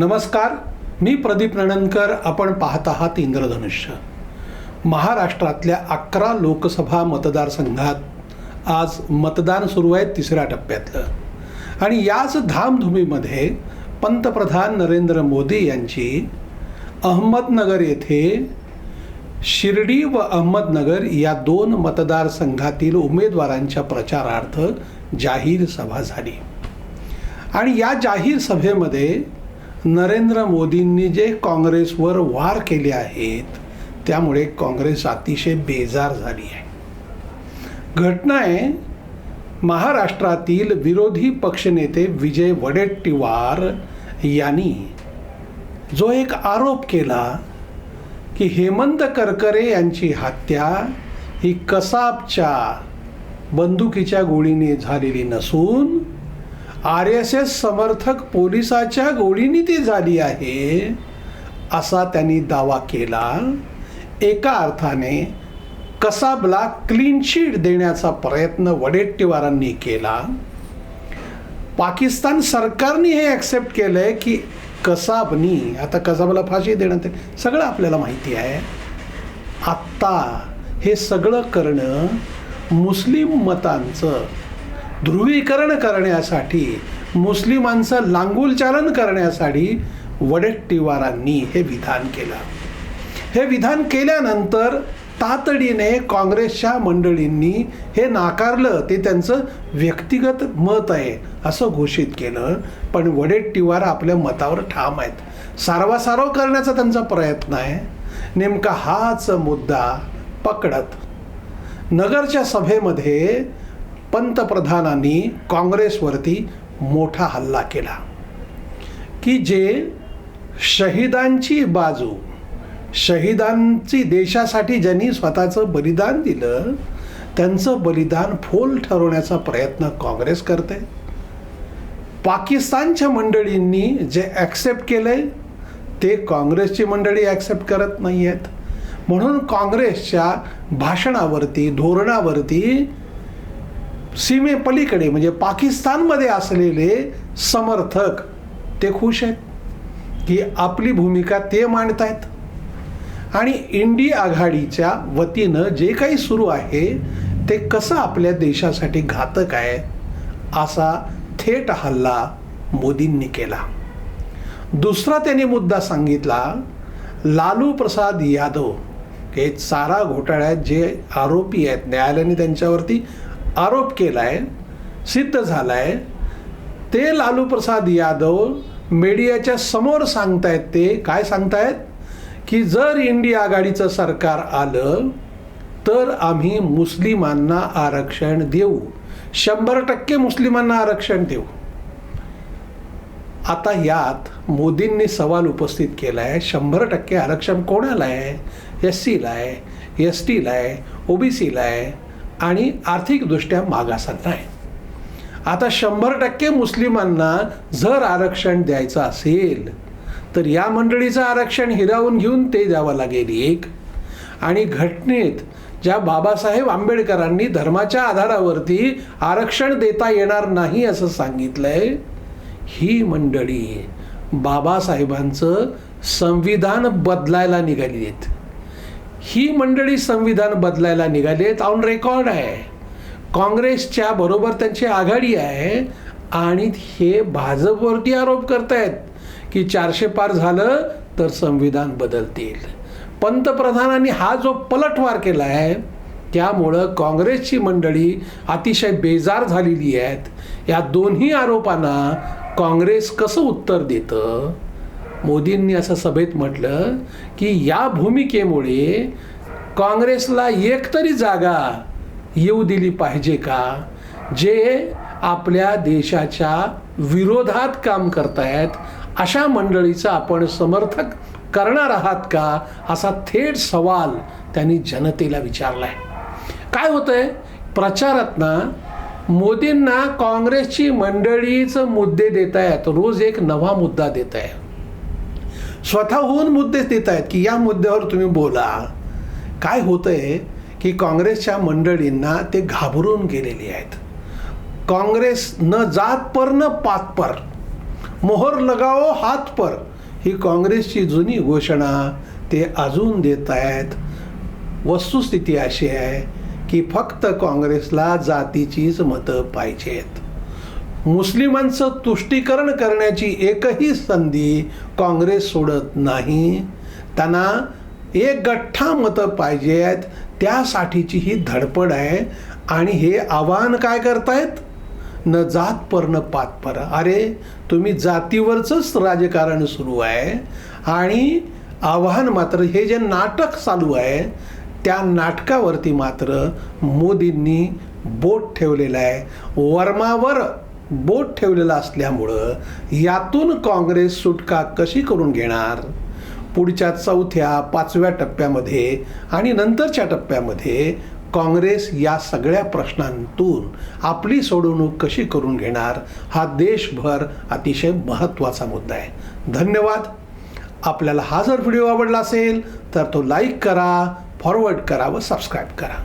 नमस्कार मी प्रदीप नणनकर आपण पाहत आहात इंद्रधनुष्य. महाराष्ट्रातल्या अकरा लोकसभा मतदारसंघात आज मतदान सुरू आहे तिसऱ्या टप्प्यातलं. आणि याच धामधुमीमध्ये पंतप्रधान नरेंद्र मोदी यांची अहमदनगर येथे शिर्डी व अहमदनगर या दोन मतदारसंघातील उमेदवारांच्या प्रचारार्थ जाहीर सभा झाली. आणि या जाहीर सभेमध्ये नरेंद्र मोदींनी जे काँग्रेसवर वार केले आहेत त्यामुळे काँग्रेस अतिशय बेजार झाली आहे. घटना आहे महाराष्ट्रातील विरोधी पक्षनेते विजय वडेट्टीवार यांनी जो एक आरोप केला की हेमंत करकरे यांची हत्या ही कसाबच्या बंदुकीच्या गोळीने झालेली नसून आर एस एस समर्थक पोलिसाच्या गोळीनी ती झाली आहे असा त्यांनी दावा केला. एका अर्थाने कसाबला क्लीन शीट देण्याचा प्रयत्न वडेट्टीवारांनी केला. पाकिस्तान सरकारने हे ॲक्सेप्ट केलं आहे की कसाबनी आता कसाबला फाशी देण्यात सगळं आपल्याला माहिती आहे. आत्ता हे सगळं करणं मुस्लिम मतांचं ध्रुवीकरण करण्यासाठी मुस्लिमांचं लांगुलचालन करण्यासाठी वडेट्टीवारांनी हे विधान केलं. हे विधान केल्यानंतर तातडीने काँग्रेसच्या मंडळींनी हे नाकारलं ते त्यांचं व्यक्तिगत मत आहे असं घोषित केलं. पण वडेट्टीवार आपल्या मतावर ठाम आहेत. सारवासारव करण्याचा त्यांचा प्रयत्न आहे. नेमका हाच मुद्दा पकडत नगरच्या सभेमध्ये पंतप्रधानांनी काँग्रेसवरती मोठा हल्ला केला की जे शहीदांची बाजू शहीदांची देशासाठी ज्यांनी स्वतःचं बलिदान दिलं त्यांचं बलिदान फोल ठरवण्याचा प्रयत्न काँग्रेस करते. पाकिस्तानच्या मंडळींनी जे ॲक्सेप्ट केलं आहे ते काँग्रेसची मंडळी ॲक्सेप्ट करत नाही आहेत म्हणून काँग्रेसच्या भाषणावरती धोरणावरती सीमेपलीकडे म्हणजे पाकिस्तानमध्ये असलेले समर्थक ते खुश आहेत की आपली भूमिका ते मांडत आहेत आणि इंडी आघाडीच्या वतीनं जे काही सुरू आहे ते कसं आपल्या देशासाठी घातक आहे असा थेट हल्ला मोदींनी केला. दुसरा त्यांनी मुद्दा सांगितला लालू प्रसाद यादव हे चारा घोटाळ्यात जे आरोपी आहेत न्यायालयाने त्यांच्यावरती आरोप केला आहे सिद्ध झाला आहे ते लालू प्रसाद यादव मीडियाच्या समोर सांगतायत ते. काय सांगतायत? की जर इंडिया आघाडीचं सरकार आलं तर आम्ही मुस्लिमांना आरक्षण देऊ. शंभर टक्के मुस्लिमांना आरक्षण देऊ. आता यात मोदींनी सवाल उपस्थित केला आहे शंभर टक्के आरक्षण कोणाला आहे? एस सीला आहे एस टीला आहे ओबीसीला आहे. आणि आर्थिकदृष्ट्या मागासांना आहे आता शंभर टक्के मुस्लिमांना जर आरक्षण द्यायचं असेल तर या मंडळीचं आरक्षण हिरावून घेऊन ते द्यावं लागेल एक. आणि घटनेत ज्या बाबासाहेब आंबेडकरांनी धर्माच्या आधारावरती आरक्षण देता येणार नाही असं सांगितलंय ही मंडळी बाबासाहेबांचं संविधान बदलायला निघाली आहेत. ही मंडळी संविधान बदलायला निघाली आहेत ऑन रेकॉर्ड आहे. काँग्रेसच्या बरोबर त्यांची आघाडी आहे आणि हे भाजपवरती आरोप करतायत की चारशे पार झालं तर संविधान बदलतील. पंतप्रधानांनी हा जो पलटवार केला आहे त्यामुळं काँग्रेसची मंडळी अतिशय बेजार झालेली आहेत. या दोन्ही आरोपांना काँग्रेस कसं उत्तर देतं? मोदींनी असं सभेत म्हटलं की या भूमिकेमुळे काँग्रेसला एक तरी जागा येऊ दिली पाहिजे का? जे आपल्या देशाच्या विरोधात काम करतायत अशा मंडळीचं आपण समर्थक करणार आहात का? असा थेट सवाल त्यांनी जनतेला विचारलाय. काय होतंय? प्रचारात ना मोदींना काँग्रेसची मंडळीचं मुद्दे देत आहेत रोज एक नवा मुद्दा देत आहे स्वतःहून मुद्दे देत आहेत की या मुद्द्यावर तुम्ही बोला. काय होतंय की काँग्रेसच्या मंडळींना ते घाबरून गेलेली आहेत. काँग्रेस न जात पर न पात पर. मोहर लगाओ हात पर. ही काँग्रेसची जुनी घोषणा ते अजून देत आहेत. वस्तुस्थिती अशी आहे की फक्त काँग्रेसला जातीचीच मतं पाहिजेत. मुस्लिमांचं तुष्टीकरण करण्याची एकही संधी काँग्रेस सोडत नाही. त्यांना एक गठ्ठा मतं पाहिजे आहेत त्यासाठीची ही धडपड आहे. आणि हे आव्हान काय करतायत? न जात पर न पात पर. अरे तुम्ही जातीवरचंच राजकारण सुरू आहे. आणि आव्हान मात्र हे जे नाटक चालू आहे त्या नाटकावरती मात्र मोदींनी बोट ठेवलेलं आहे. वर्मावर बोट ठेवलेलं असल्यामुळं यातून काँग्रेस सुटका कशी करून घेणार? पुढच्या चौथ्या पाचव्या टप्प्यामध्ये आणि नंतरच्या टप्प्यामध्ये काँग्रेस या सगळ्या प्रश्नांतून आपली सोडवणूक कशी करून घेणार हा देशभर अतिशय महत्त्वाचा मुद्दा आहे. धन्यवाद. आपल्याला हा जर व्हिडिओ आवडला असेल तर तो लाईक करा फॉरवर्ड करा व सबस्क्राईब करा.